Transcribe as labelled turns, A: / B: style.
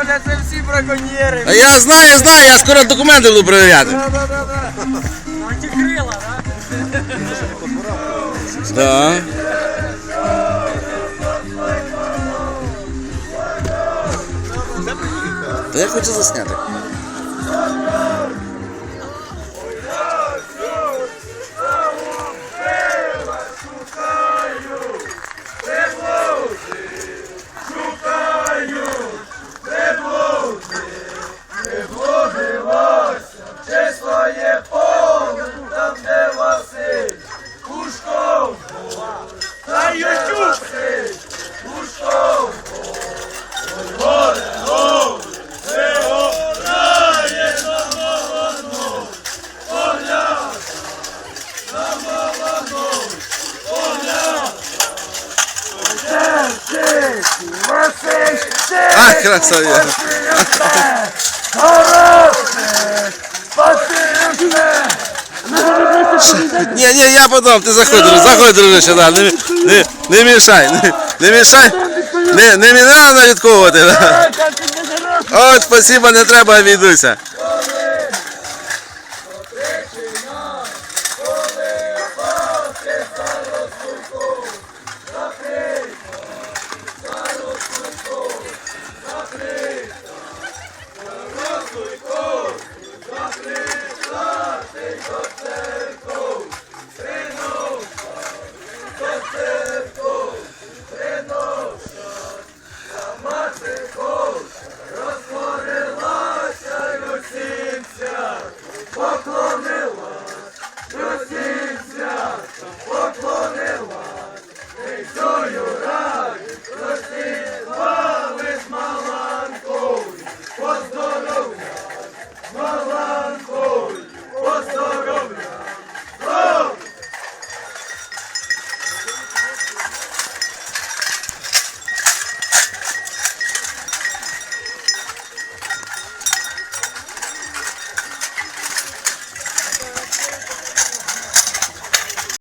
A: Оля, це всі браконьєри.
B: А я знаю, знаю, я скоро документи буду перевіряти.
A: Антикрила, да?
B: Да. Та я хочу засняти. А, красавец. Ні, ні, я потом, заходь, заходи, заходь, друже, да. Не, не, не мішай, не, не мішай. Не, не мене надо відковувати. Да. От, спасибо, не треба обійдуся. Російська, от